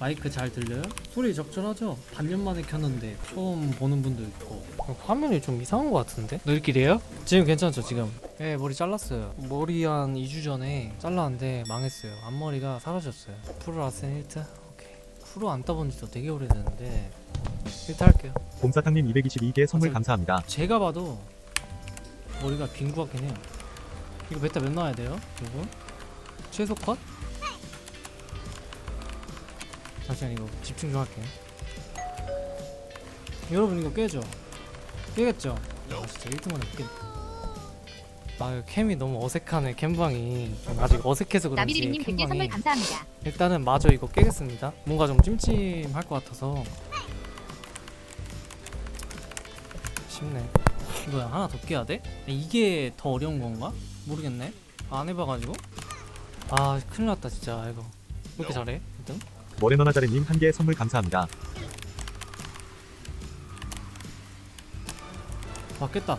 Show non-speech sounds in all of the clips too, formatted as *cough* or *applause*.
마이크 잘 들려요? 소리 적절하죠? 반년 만에 켰는데 처음 보는 분도 있고 화면이 좀 이상한 것 같은데? 너희끼리요? 지금 괜찮죠 지금? 네 머리 잘랐어요 머리 한 2주 전에 잘랐는데 망했어요 앞머리가 사라졌어요 프로 라센 1트? 오케이 프로 안 따본 지도 되게 오래됐는데 1트 할게요 곰사탕님 222개 선물. 감사합니다. 제가 봐도 머리가 빈 것 같긴 해요 이거 메타 몇 나와야 돼요? 이거? 최소 컷? 잠시만 이거 집중 좀 할게 여러분 이거 깨죠? 깨겠죠? 아 진짜 1등만 해볼게 아 캠이 너무 어색하네 캠방이 좀 아직 어색해서 그런지 나비리님 100개 선물 캠방이 감사합니다. 일단은 마저 이거 깨겠습니다. 뭔가 좀 찜찜할 것 같아서 쉽네. 이거 하나 더 깨야 돼? 이게 더 어려운 건가? 모르겠네. 안 해봐가지고. 아 큰일 났다 진짜 이거. 왜 이렇게 잘해? 1등? 머레너나자레님 1개 선물 감사합니다. 아 깼다.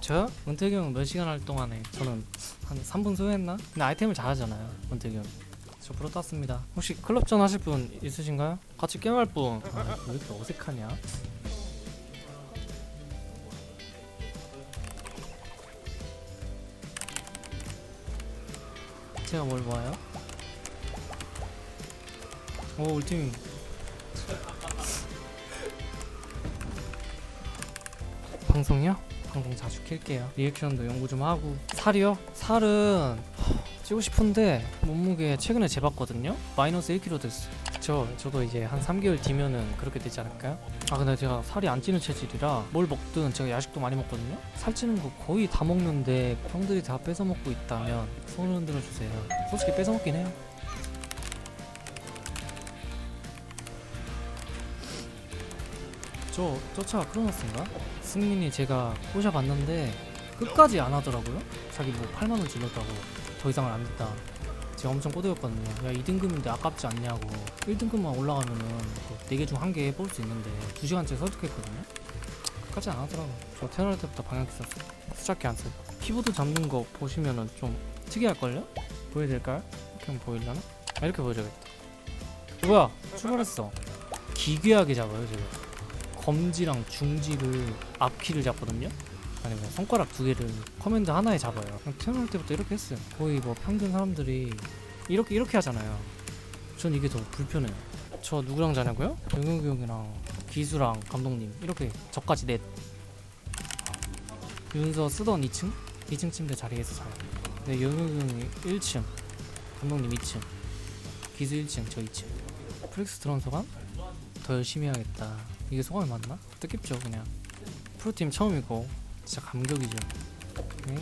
저? 은택이 형몇 시간 할 동안에 저는 한 3분 소요했나? 근데 아이템을 잘하잖아요 은택이 형. 저 프로 땄습니다. 혹시 클럽전 하실 분 있으신가요? 같이 게임할 분? 아, 왜 이렇게 어색하냐? 제가 뭘 봐요? 오 우리 팀 방송이요? 방송 자주 킬게요 리액션도 연구 좀 하고 살이요? 살은 찌고 싶은데 몸무게 최근에 재봤거든요. 마이너스 1kg 됐어요. 그쵸. 저도 이제 한 3개월 뒤면은 그렇게 되지 않을까요? 아 근데 제가 살이 안 찌는 체질이라 뭘 먹든 제가 야식도 많이 먹거든요. 살찌는 거 거의 다 먹는데 형들이 다 뺏어 먹고 있다면 손을 흔들어 주세요. 솔직히 뺏어 먹긴 해요. 저, 저 차가 크로노스인가? 승민이 제가 꼬셔봤는데 끝까지 안 하더라고요. 자기 뭐 8만원 질렀다고 더 이상을 안 됐다. 제가 엄청 꼬드겼거든요. 야 2등급인데 아깝지 않냐고 1등급만 올라가면은 4개 중한개 뽑을 수 있는데 2시간째 설득했거든요. 끝까지 안 하더라고. 저 태어날 때부터 방향키 썼어. 수작기 안 써요. 키보드 잡는 거 보시면은 좀 특이할걸요? 보여드릴까요? 하면 보이려나? 아, 이렇게 보여줘야겠다. 뭐야? 출발했어. 기괴하게 잡아요, 제가. 검지랑 중지를 앞키를 잡거든요. 아니면 손가락 두 개를 커맨드 하나에 잡아요. 그냥 태어날 때부터 이렇게 했어요. 거의 뭐 평균 사람들이 이렇게 이렇게 하잖아요. 전 이게 더 불편해요. 저 누구랑 자냐고요? 영혁이 형이랑 기수랑 감독님 이렇게 저까지 넷. 윤서 쓰던 2층? 2층 침대 자리에서 자요. 네, 영혁이 형이 1층, 감독님 2층, 기수 1층, 저 2층. 프렉스 들어온 소감? 더 열심히 해야겠다. 이게 소감이 맞나? 뜻깊죠 그냥 프로팀 처음이고 진짜 감격이죠 에이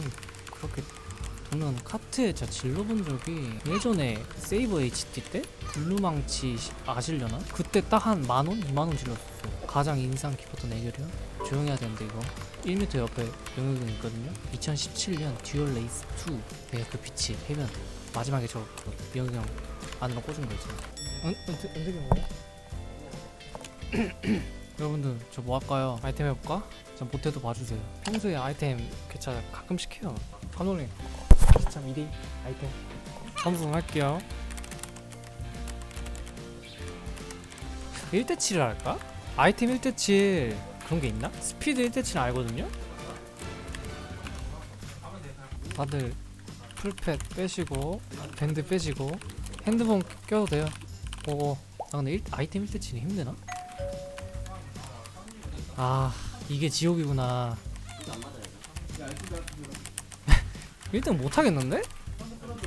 그렇게 저는 카트에 진짜 질러 본 적이 예전에 세이버 HD 때 블루망치 시- 아시려나? 그때 딱 한 만원? 2만원 질렀었어요 가장 인상 깊었던 애결이요? 조용히 해야 되는데 이거 1m 옆에 영역이 있거든요 2017년 듀얼 레이스 2 내가 그 빛이 해변 마지막에 저그형 안으로 꽂은 거 있잖아 은, 은택, 은택이 뭐야? 여러분들 저 뭐 할까요? 아이템 해볼까? 전 못해도 봐주세요 평소에 아이템 개차 가끔씩 해요 감독님 참 2대 아이템 삼성 할게요 1대7을 할까? 아이템 1대7 그런 게 있나? 스피드 1대7은 알거든요? 다들 풀팻 빼시고 밴드 빼시고 핸드폰 껴도 돼요 오고 아 근데 일, 아이템 1대7이 힘드나? 아 이게 지옥이구나. *laughs* 1등 못하겠는데?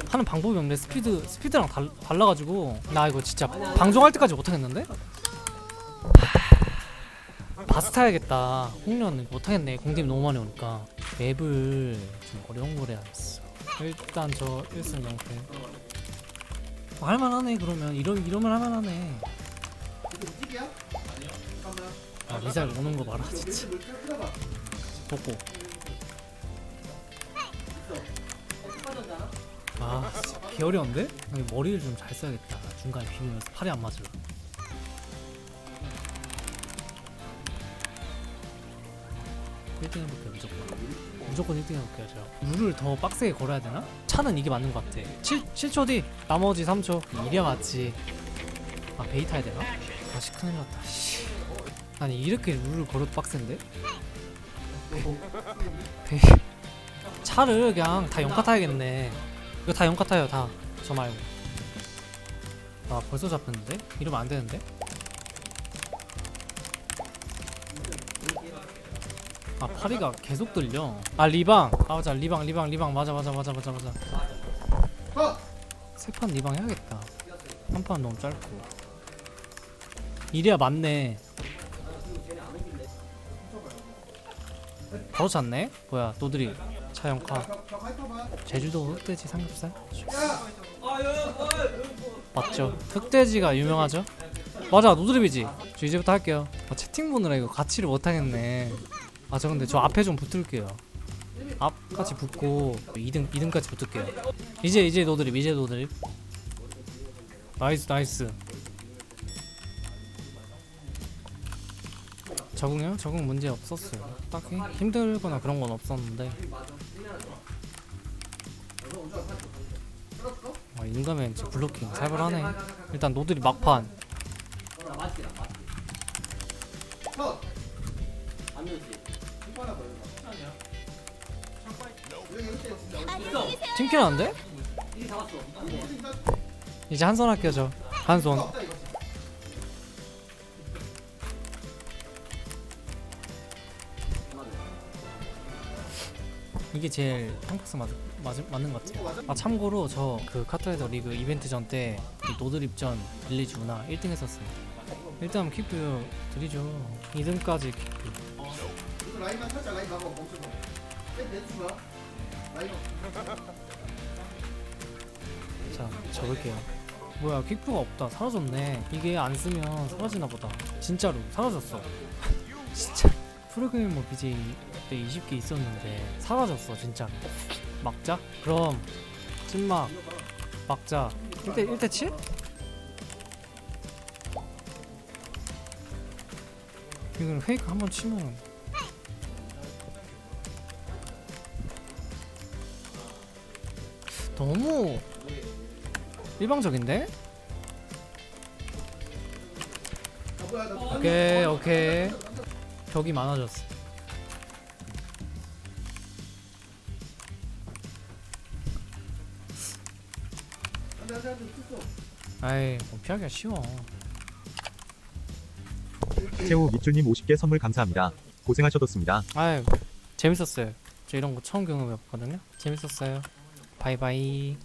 하는 방법이 없네. 스피드 스피드랑 달, 달라가지고. 나 이거 진짜 방송할 때까지 못하겠는데? 바스 타야겠다. 홍련 못하겠네. 공팀 너무 많이 오니까. 맵을 좀 어려운 거래 했어. 일단 저 1승 0패. 뭐 할만하네 그러면. 이러, 이러면 할만하네 아 미사일 오는 거 봐라 진짜. 보고. 아 진짜 개 어려운데? 아니, 머리를 좀 잘 써야겠다. 중간에 비비면서 팔이 안 맞으려 1등 해볼게요 무조건. 무조건 1등 해볼게요 제가. 룰을 더 빡세게 걸어야 되나? 차는 이게 맞는 것 같아. 7, 7초 뒤 나머지 3초 이래야 맞지. 아 베이 타야 되나? 아씨 큰일 났다. 씨. 아니 이렇게 룰을 걸어도 빡센데? 베이 *laughs* 차를 그냥 다 영카 타야겠네. 이거 다 영카 타요 다 저 말고. 아 벌써 잡혔는데? 이러면 안 되는데? 아 파리가 계속 들려. 아 리방. 아 맞아. 리방 리방 리방. 맞아 맞아 맞아 맞아 맞아. 세판 리방 해야겠다. 한 판 너무 짧고. 이래야 맞네 바로 찼네? 뭐야 노드리 차영카 제주도 흑돼지 삼겹살? 맞죠. 흑돼지가 유명하죠? 맞아 노드립이지. 저 이제부터 할게요. 아, 채팅 보느라 이거 같이를 못하겠네. 아 저 근데 저 앞에 좀 붙을게요. 앞까지 붙고 2등 2등까지 붙을게요. 이제 이제 노드립 이제 노드립. 나이스 나이스 적응요? 적응 문제 없었어요. 딱히 힘들거나 그런 건 없었는데. 아 인가면 진짜 블로킹 살벌하네. 일단 노드립 막판. 팀킬 하는데? 이제 한 손 할게요 저 한 손 이게 제일 탕박스 맞, 맞, 맞는 것 같아요. 아 참고로 저 그 카트라이더 리그 이벤트 전 때 노드립 전 빌리지 우나 1등 했었어요. 1등 하면 드리죠. 2등까지 킥뷰 라인만 살짝 라인 가봐 멈춰봐 자 적을게요. 뭐야 퀵프가 없다. 사라졌네. 이게 안 쓰면 사라지나 보다. 진짜로 사라졌어. *laughs* 진짜 프로그래머 뭐 BJ 때 20개 있었는데 사라졌어 진짜 막자? 그럼 찐막 막자 1대 1대 7? 이건 페이크 한번 치면 너무 일방적인데? 오케이 오케이 벽이 많아졌어. 아이 뭐 피하기가 쉬워. 최후 밑줄님 50개 선물 감사합니다. 고생하셨습니다. 아이 재밌었어요. 저 이런 거 처음 경험해봤거든요. 재밌었어요. 바이바이